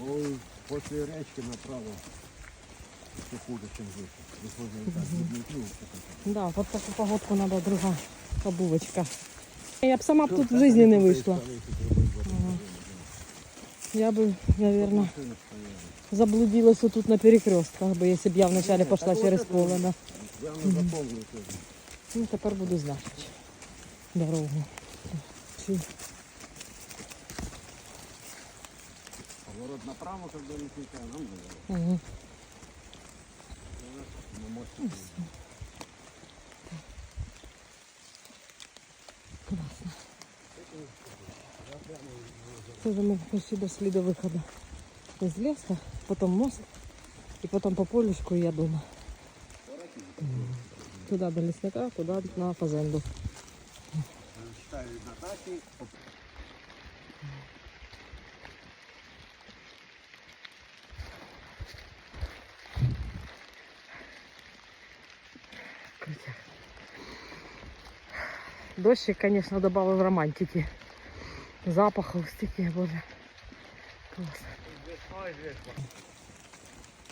Ой, после речки направо. Еще хуже, чем так, бедняків, Да, под таку погодку надо друга обувочка. Я б сама б тут в жизни не вийшла. Я бы, наверное, заблудилась вот тут на перекрестках, бы, если б я вначале пошла через поле. Да. Ну, тепер буду знати дорогу. Чи- Поворот направо, когда летит, а нам налево. Угу. На мостике. Класно. Це вже ми почти дошли до виходу з лісу, потім мост, і потім по полюшку і я дома. Туди до лісника, туди на фазенду. Ставили на Дощик, конечно, добавив романтики. Запаху стільки, боже. Клас.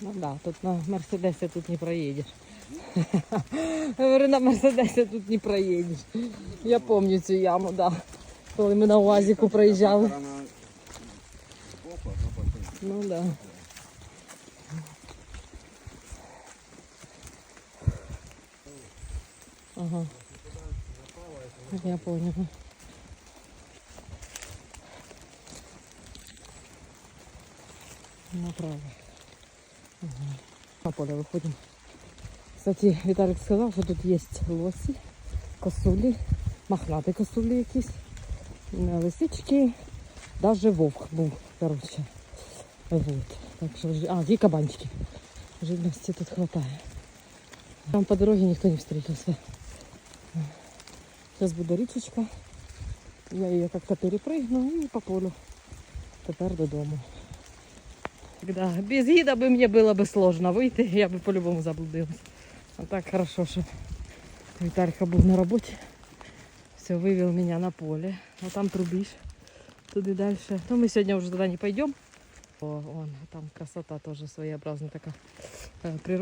Ну да, тут на Мерседесі тут не проїдеш. Говорю, на Мерседесі тут не проїдеш. Я пам'ятаю цю яму, да. Коли ми на УАЗіку проїжджали. Ну да. Ага. Я поняла. Направо. Ага. На поле выходим. Кстати, Виталик сказал, что тут есть лоси, косулі, мохнаті косулі якісь, е, лисички, даже вовк був, короче. Вот. Так что, а, и кабанчики. Живности тут хватает. Там по дороге никто не встретился. Сейчас буде річечка. Я її как-то перепрыгну і по полю. Тепер додому. Да, без гіда би мені було б сложно вийти, я би по-любому заблудилась. А так хорошо, що Віталька був на роботі. Все, вивел меня на поле. А там трубиш. Туди далі. Ну, ми сьогодні вже туди не пойдемо. О, вон, там красота тоже своеобразная такая. Э, природа.